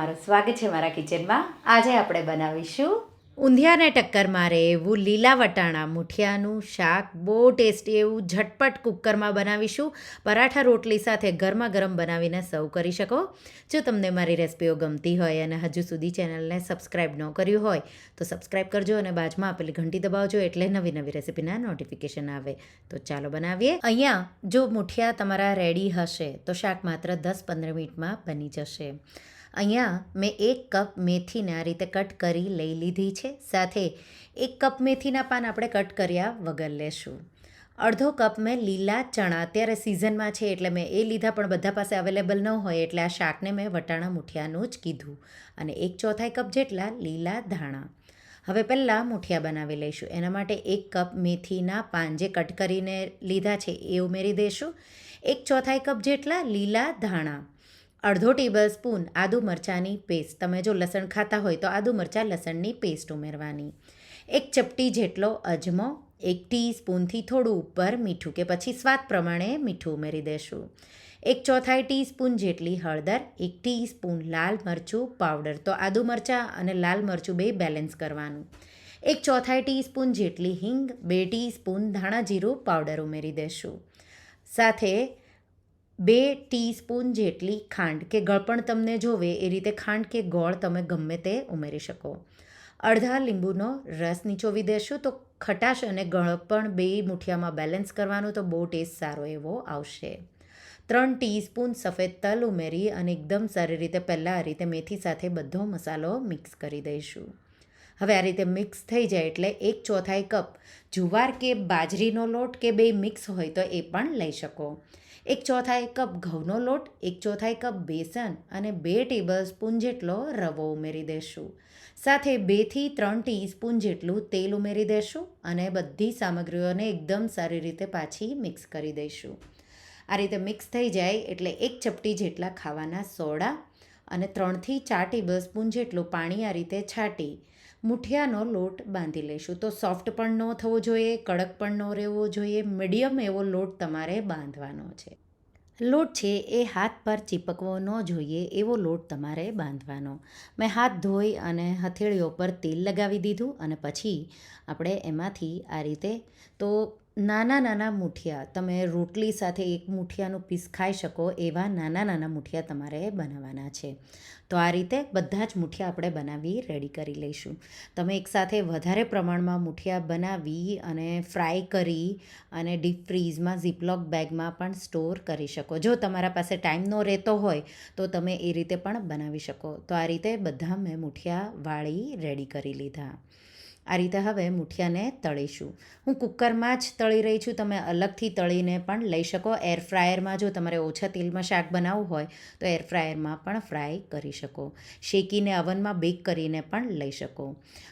તમારું સ્વાગત છે મારા કિચનમાં. આજે આપણે બનાવીશું ઊંધિયાને ટક્કર મારે એવું લીલા વટાણા, મુઠિયાનું શાક, બહુ ટેસ્ટી એવું ઝટપટ કુકરમાં બનાવીશું. પરાઠા રોટલી સાથે ગરમા ગરમ બનાવીને સર્વ કરી શકો. જો તમને મારી રેસિપીઓ ગમતી હોય અને હજુ સુધી ચેનલને સબસ્ક્રાઈબ ન કર્યું હોય, તો સબસ્ક્રાઈબ કરજો અને બાજુમાં આપેલી ઘંટી દબાવજો એટલે નવી નવી રેસિપીના નોટિફિકેશન આવે. તો ચાલો બનાવીએ. અહીંયા જો મુઠિયા તમારા રેડી હશે, તો શાક માત્ર દસ પંદર મિનિટમાં બની જશે. અહીંયા મેં એક કપ મેથીને આ રીતે કટ કરી લઈ લીધી છે. સાથે એક કપ મેથીના પાન આપણે કટ કર્યા વગર લેશું. અડધો કપ મેં લીલા ચણા, અત્યારે સિઝનમાં છે એટલે મેં એ લીધા પણ બધા પાસે અવેલેબલ ન હોય એટલે આ શાકને મેં વટાણા મૂઠિયાનું જ કીધું અને એક ચોથાઈ કપ જેટલા લીલા ધાણા. હવે પહેલાં મુઠિયા બનાવી લઈશું. એના માટે એક કપ મેથીના પાન જે કટ કરીને લીધા છે એ ઉમેરી દઈશું એક ચોથાઈ કપ જેટલા લીલા ધાણા. અડધો ટેબલ સ્પૂન આદુ મરચાંની પેસ્ટ તમે જો લસણ ખાતા હોય તો આદુ મરચાં લસણની પેસ્ટ ઉમેરવાની. એક ચપટી જેટલો અજમો, એક ટીસ્પૂનથી થોડું ઉપર મીઠું કે પછી સ્વાદ પ્રમાણે મીઠું ઉમેરી દેશું. એક ચોથાઈ ટીસ્પૂન જેટલી હળદર, એક ટીસ્પૂન લાલ મરચું પાવડર તો આદુ મરચાં અને લાલ મરચું બે બેલેન્સ કરવાનું. એક ચોથાઈ ટીસ્પૂન જેટલી હિંગ, બે ટીસ્પૂન ધાણા જીરું પાવડર ઉમેરી દેશું. સાથે બે ટીસ્પૂન જેટલી ખાંડ કે ગળપણ તમને જોવે એ રીતે ખાંડ કે ગોળ તમે ગમે તે ઉમેરી શકો. અડધા લીંબુનો રસ નીચોવી દેશું તો ખટાશ અને ગળપણ બે મુઠિયામાં બેલેન્સ કરવાનું તો બહુ ટેસ્ટ સારો એવો આવશે. ત્રણ ટીસ્પૂન સફેદ તલ ઉમેરી અને એકદમ સારી રીતે પહેલાં આ રીતે મેથી સાથે બધો મસાલો મિક્સ કરી દઈશું. હવે આ રીતે મિક્સ થઈ જાય એટલે એક ચોથાઈ કપ જુવાર કે બાજરીનો લોટ કે બે મિક્સ હોય તો એ પણ લઈ શકો. એક ચોથાઈ કપ ઘઉંનો લોટ, એક ચોથાઈ કપ બેસન અને બે ટેબલ સ્પૂન જેટલો રવો ઉમેરી દેશું. સાથે બેથી ત્રણ ટીસ્પૂન જેટલું તેલ ઉમેરી દેશું અને બધી સામગ્રીઓને એકદમ સારી રીતે પાછી મિક્સ કરી દઈશું. આ રીતે મિક્સ થઈ જાય એટલે એક ચપટી જેટલા ખાવાના સોડા અને ત્રણથી ચાર ટેબલ સ્પૂન જેટલું પાણી આ રીતે છાંટી મુઠિયાનો લોટ બાંધી લઈશું. તો સોફ્ટ પણ ન થવો જોઈએ, કડક પણ ન રહેવો જોઈએ, મીડિયમ એવો લોટ તમારે બાંધવાનો છે. લોટ છે એ હાથ પર ચીપકવો ન જોઈએ, એવો લોટ તમારે બાંધવાનો. મેં હાથ ધોઈ અને હથેળીઓ પર તેલ લગાવી દીધું અને પછી આપણે એમાંથી આ રીતે તો નાના નાના મૂઠિયા, તમે રોટલી સાથે એક મૂઠિયાનું પીસ ખાઈ શકો એવા નાના નાના મૂઠિયા તમારે બનાવવાના છે. તો આ રીતે બધા જ મૂઠિયા આપણે બનાવી રેડી કરી લઈશું. તમે એકસાથે વધારે પ્રમાણમાં મૂઠિયા બનાવી અને ફ્રાય કરી અને ડીપ ફ્રીઝમાં ઝીપલોક બેગમાં પણ સ્ટોર કરી શકો. જો તમારા પાસે ટાઈમ ન રહેતો હોય, તો તમે એ રીતે પણ બનાવી શકો. તો આ રીતે બધા મેં મૂઠિયા વાળી રેડી કરી લીધા. આ રીતે હવે મુઠિયાને તળીશું. હું કુકરમાં જ તળી રહી છું, તમે અલગથી તળીને પણ લઈ શકો. એર ફ્રાયરમાં જો તમારે ઓછા તેલમાં શાક બનાવવું હોય, તો એર ફ્રાયરમાં પણ ફ્રાય કરી શકો. શેકીને અવનમાં બેક કરીને પણ લઈ શકો.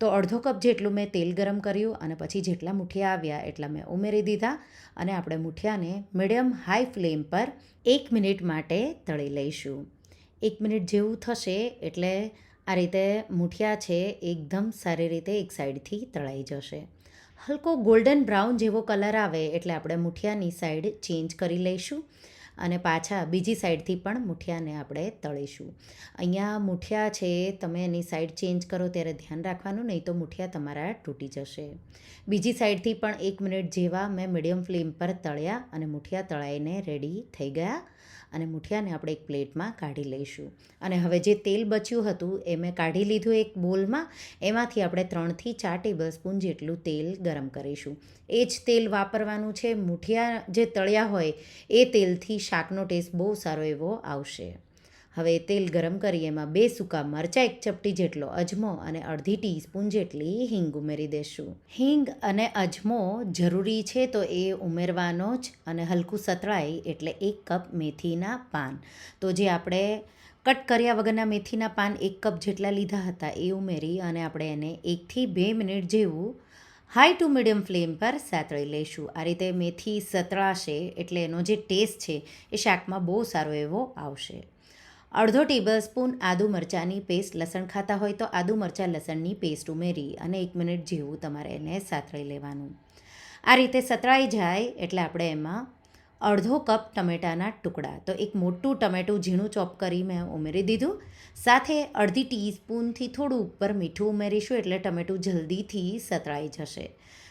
તો અડધો કપ જેટલું મેં તેલ ગરમ કર્યું અને પછી જેટલા મુઠિયા આવ્યા એટલા મેં ઉમેરી દીધા અને આપણે મુઠિયાને મીડિયમ હાઈ ફ્લેમ પર એક મિનિટ માટે તળી લઈશું. એક મિનિટ જેવું થશે એટલે આ રીતે મૂઠિયા છે, એકદમ સારી રીતે એક સાઈડથી તળાઈ જશે. હલકો ગોલ્ડન બ્રાઉન જેવો કલર આવે એટલે આપણે મૂઠિયાની સાઈડ ચેન્જ કરી લઈશું અને પાછા બીજી સાઈડથી પણ મૂઠિયાને આપણે તળીશું. અહીંયા મૂઠિયા છે, તમે એની સાઈડ ચેન્જ કરો ત્યારે ધ્યાન રાખવાનું, નહીં તો મૂઠિયા તમારા તૂટી જશે. બીજી સાઈડથી પણ એક મિનિટ જેવા મેં મીડિયમ ફ્લેમ પર તળ્યા અને મુઠિયા તળાઈને રેડી થઈ ગયા. અને મુઠિયાને આપણે એક પ્લેટમાં કાઢી લઈશું. અને હવે જે તેલ બચ્યું હતું એ મેં કાઢી લીધું એક બોલમાં. એમાંથી આપણે ત્રણથી ચાર ટેબલ સ્પૂન જેટલું તેલ ગરમ કરીશું. એ જ તેલ વાપરવાનું છે. મુઠિયા જે તળ્યા હોય એ તેલથી શાકનો ટેસ્ટ બહુ સારો એવો આવશે. હવે તેલ ગરમ કરી એમાં બે સૂકા મરચાં, એક ચપટી જેટલો અજમો અને અડધી ટીસ્પૂન જેટલી હિંગ ઉમેરી દેશું. હિંગ અને અજમો જરૂરી છે તો એ ઉમેરવાનો જ અને હલકું સતળાય એટલે એક કપ મેથીના પાન. તો જે આપણે કટ કર્યા વગરના મેથીના પાન એક કપ જેટલા લીધા હતા એ ઉમેરી અને આપણે એને એકથી બે મિનિટ જેવું હાઈ ટુ મીડિયમ ફ્લેમ પર સાતળી લઈશું. આ રીતે મેથી સતળાશે એટલે એનો જે ટેસ્ટ છે એ શાકમાં બહુ સારો એવો આવશે. અડધો ટેબલ સ્પૂન આદુ મરચાંની પેસ્ટ લસણ ખાતા હોય તો આદુ મરચાં લસણની પેસ્ટ ઉમેરી અને એક મિનિટ જેવું તમારે એને સાતળી લેવાનું. આ રીતે સતળાઈ જાય એટલે આપણે એમાં અડધો કપ ટમેટાના ટુકડા તો એક મોટું ટમેટું ઝીણું ચોપ કરી મેં ઉમેરી દીધું. સાથે અડધી ટીસ્પૂનથી થોડું ઉપર મીઠું ઉમેરીશું એટલે ટમેટું જલ્દીથી સતળાઈ જશે.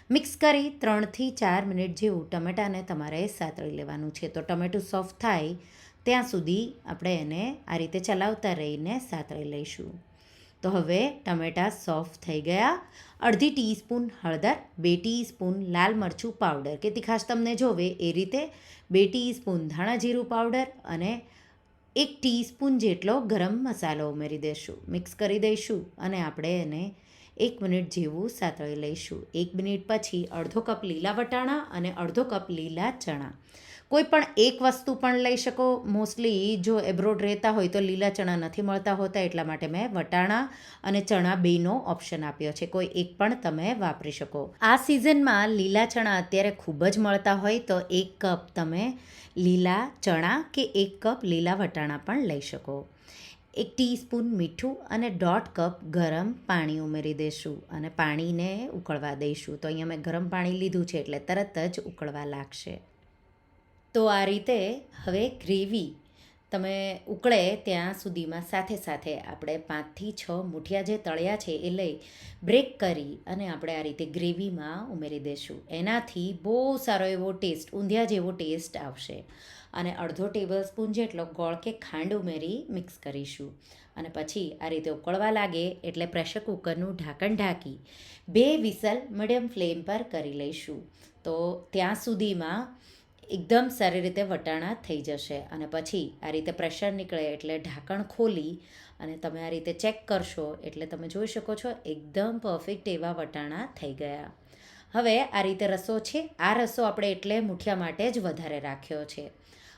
મિક્સ કરી ત્રણથી ચાર મિનિટ જેવું ટમેટાને તમારે સાતળી લેવાનું છે. તો ટમેટું સોફ્ટ થાય ત્યાં સુધી આપણે એને આ રીતે ચલાવતા રહીને સાતળી લઈશું. તો હવે ટમેટાં સોફ્ટ થઈ ગયા. અડધી ટીસ્પૂન હળદર, બે ટીસ્પૂન લાલ મરચું પાવડર કે તીખાશ તમને જોવે એ રીતે, બે ટીસ્પૂન ધાણા જીરું પાવડર અને એક ટીસ્પૂન જેટલો ગરમ મસાલો ઉમેરી દઈશું મિક્સ કરી દઈશું અને આપણે એને એક મિનિટ જેવું સાતળી લઈશું. એક મિનિટ પછી અડધો કપ લીલા વટાણા અને અડધો કપ લીલા ચણા. કોઈ પણ એક વસ્તુ પણ લઈ શકો. મોસ્ટલી જો એબ્રોડ રહેતા હોય તો લીલા ચણા નથી મળતા હોતા, એટલા માટે મેં વટાણા અને ચણા બેનો ઓપ્શન આપ્યો છે. કોઈ એક પણ તમે વાપરી શકો. આ સિઝનમાં લીલા ચણા અત્યારે ખૂબ જ મળતા હોય તો એક કપ તમે લીલા ચણા કે એક કપ લીલા વટાણા પણ લઈ શકો. એક ટીસ્પૂન મીઠું અને દોઢ કપ ગરમ પાણી ઉમેરી દઈશું અને પાણીને ઉકળવા દઈશું. તો અહીંયા મેં ગરમ પાણી લીધું છે એટલે તરત જ ઉકળવા લાગશે. તો આ રીતે હવે ગ્રેવી તમે ઉકળે ત્યાં સુધીમાં સાથે સાથે આપણે પાંચથી છ મુઠિયા જે તળ્યા છે એ લઈ બ્રેક કરી અને આપણે આ રીતે ગ્રેવીમાં ઉમેરી દઈશું એનાથી બહુ સારો એવો ટેસ્ટ, ઊંધિયા જેવો ટેસ્ટ આવશે. અને અડધો ટેબલ સ્પૂન જેટલો ગોળ કે ખાંડ ઉમેરી મિક્સ કરીશું. અને પછી આ રીતે ઉકળવા લાગે એટલે પ્રેશર કુકરનું ઢાંકણ ઢાંકી બે વિસલ મીડિયમ ફ્લેમ પર કરી લઈશું. તો ત્યાં સુધીમાં એકદમ સારી રીતે વટાણા થઈ જશે અને પછી આ રીતે પ્રેશર નીકળે એટલે ઢાંકણ ખોલી અને તમે આ રીતે ચેક કરશો એટલે તમે જોઈ શકો છો એકદમ પરફેક્ટ એવા વટાણા થઈ ગયા. હવે આ રીતે રસો છે, આ રસો આપણે એટલે મુઠિયા માટે જ વધારે રાખ્યો છે.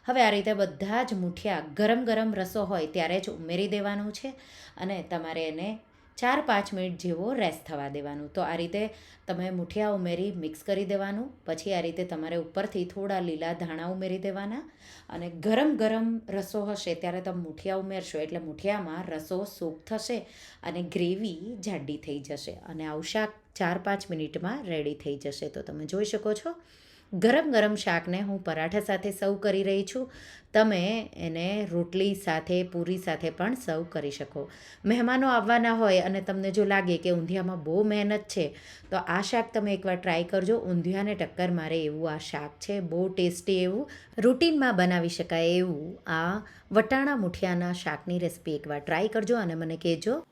હવે આ રીતે બધા જ મુઠિયા ગરમ ગરમ રસો હોય ત્યારે જ ઉમેરી દેવાનું છે અને તમારે એને ચાર પાંચ મિનિટ જેવો રેસ્ટ થવા દેવાનું. તો આ રીતે તમે મુઠિયા ઉમેરી મિક્સ કરી દેવાનું. પછી આ રીતે તમારે ઉપરથી થોડા લીલા ધાણા ઉમેરી દેવાના. અને ગરમ ગરમ રસો હશે ત્યારે તમે મુઠિયા ઉમેરશો. એટલે મુઠિયામાં રસો સૂપ થશે અને ગ્રેવી જાડી થઈ જશે. અને આવું શાક ચાર પાંચ મિનિટમાં રેડી થઈ જશે. તો તમે જોઈ શકો છો. ગરમ ગરમ શાકને હું પરાઠા સાથે સર્વ કરી રહી છું. તમે એને રોટલી સાથે, પૂરી સાથે પણ સર્વ કરી શકો. મહેમાનો આવવાના હોય અને તમને જો લાગે કે ઊંધિયામાં બહુ મહેનત છે, તો આ શાક તમે એકવાર ટ્રાય કરજો. ઊંધિયાને ટક્કર મારે એવું આ શાક છે, બહુ ટેસ્ટી એવું. રૂટીનમાં બનાવી શકાય એવું આ વટાણા મુઠિયાના શાકની રેસીપી એકવાર ટ્રાય કરજો અને મને કહેજો.